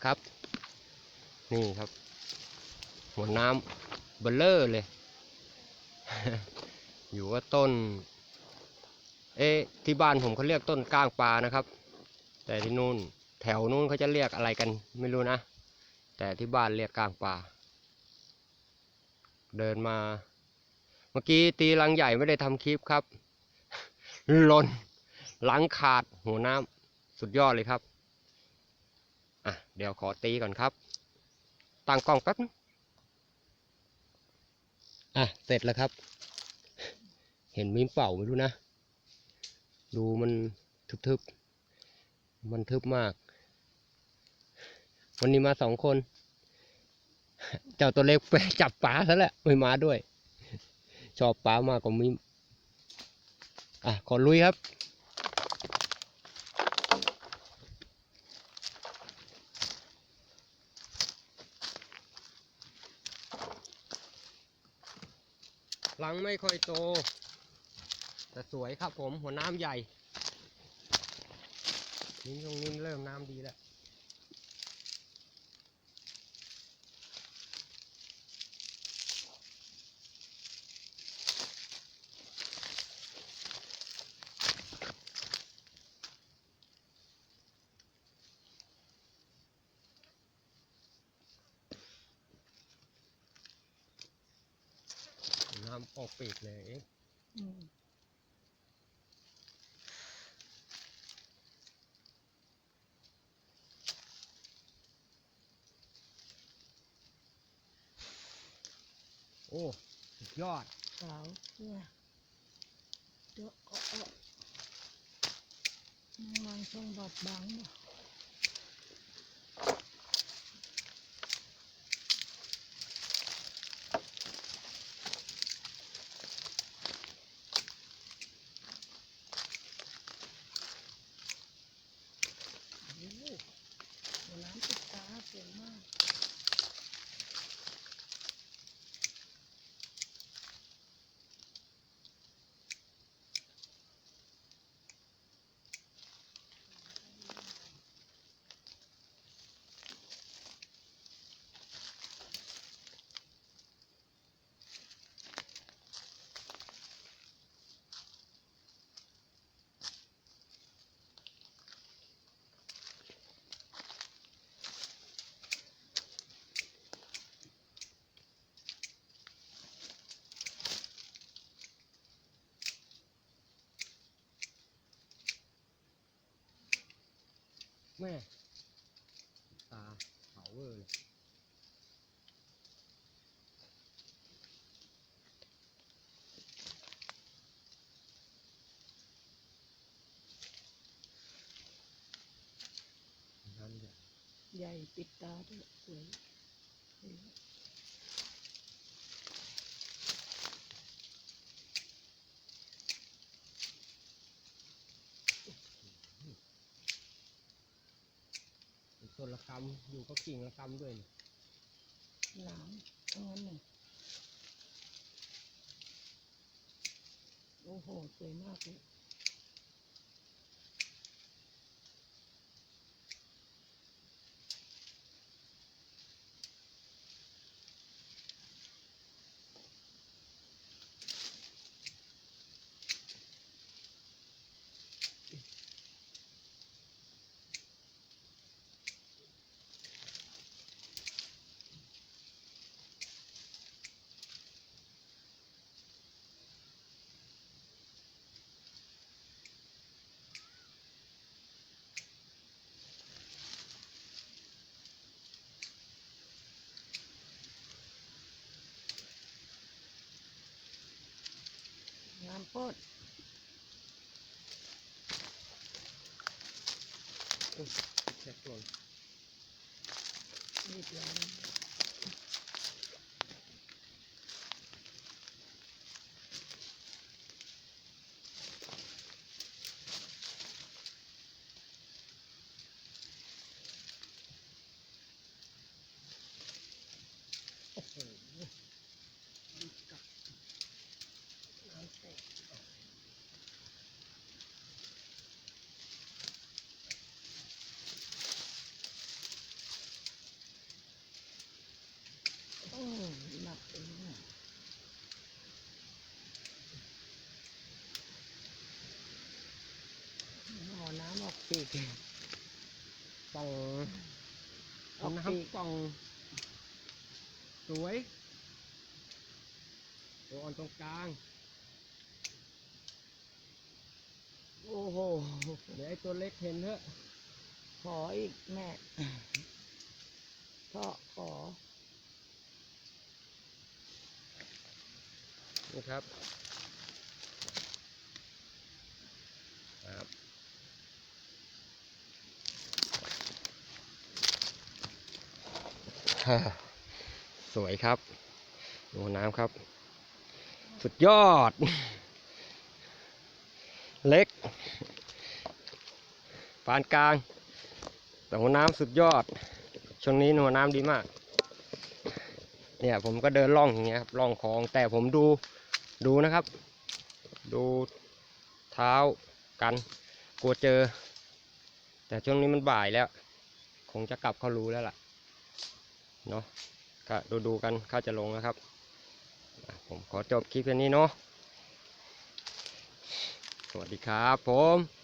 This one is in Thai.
นะครับ นี่ครับหัวน้ำเบลเลอร์เลย อยู่ว่าต้น เอ๊ะที่บ้านผมเขาเรียกต้นก้างปลานะครับ แต่ที่นู่นแถวนู้นเขาจะเรียกอะไรกันไม่รู้นะ แต่ที่บ้านเรียกก้างปลาเดินมา เมื่อกี้ตีลังใหญ่ไม่ได้ทำคลิปครับหล่นหลังขาดหัวน้ำสุดยอดเลยครับ อะเดี๋ยวขอตีก่อนครับ ตั้งกล้องแป๊บนึงอะเสร็จแล้วครับ เห็นมีมเป่าไม่รู้นะ ดูมันทึบๆ มันทึบมาก วันนี้มาสองคน เจ้าตัวเล็กไปจับปลาซะแล้วไม่มาด้วย ชอบปลามากกว่ามิมอะขอลุยครับ ลังไม่ค่อยโต แต่สวยครับผมหัวน้ำใหญ่นี่ตรงนี้เริ่มน้ำดีแล้ว น้ำออกปีกเลยอโอ้สุดยอดขาวเนี่ยเดี๋ยวเออมันช่องบอดบังเนี่ยโแม่ตาเผาเวอร์เลยนั่นแหละ ใหญ่ปิดตาด้วยสวย สวนละคำอยู่ก็กิ่งละคำด้วยนี่หลามทั้งนั้นเลยโอ้โหสวยมากเลยามโพดแค่ต้นรีบร้อนโอ้โหรีบกลับน้ำแตก ปีกป่องออกปีกน้ำป่อง สวย ตัวอ่อนตรงกลาง โอ้โห เดี๋ยวไอ้ตัวเล็กเห็นเถอะ ขออีกแม่พ่อขอนี่ครับครับ สวยครับ ดูน้ำครับ สุดยอด เล็ก ปานกลาง แต่หัวน้ำสุดยอด ช่วงนี้หัวน้ำดีมาก เนี่ยผมก็เดินล่องอย่างเงี้ยครับล่องคลองแต่ผมดูดูนะครับ ดูเท้ากันกลัวเจอ แต่ช่วงนี้มันบ่ายแล้ว คงจะกลับเขารู้แล้วล่ะ เนาะก็ดูดูกันข้าจะลงนะครับ ผมขอจบคลิปแค่นี้เนาะสวัสดีครับผม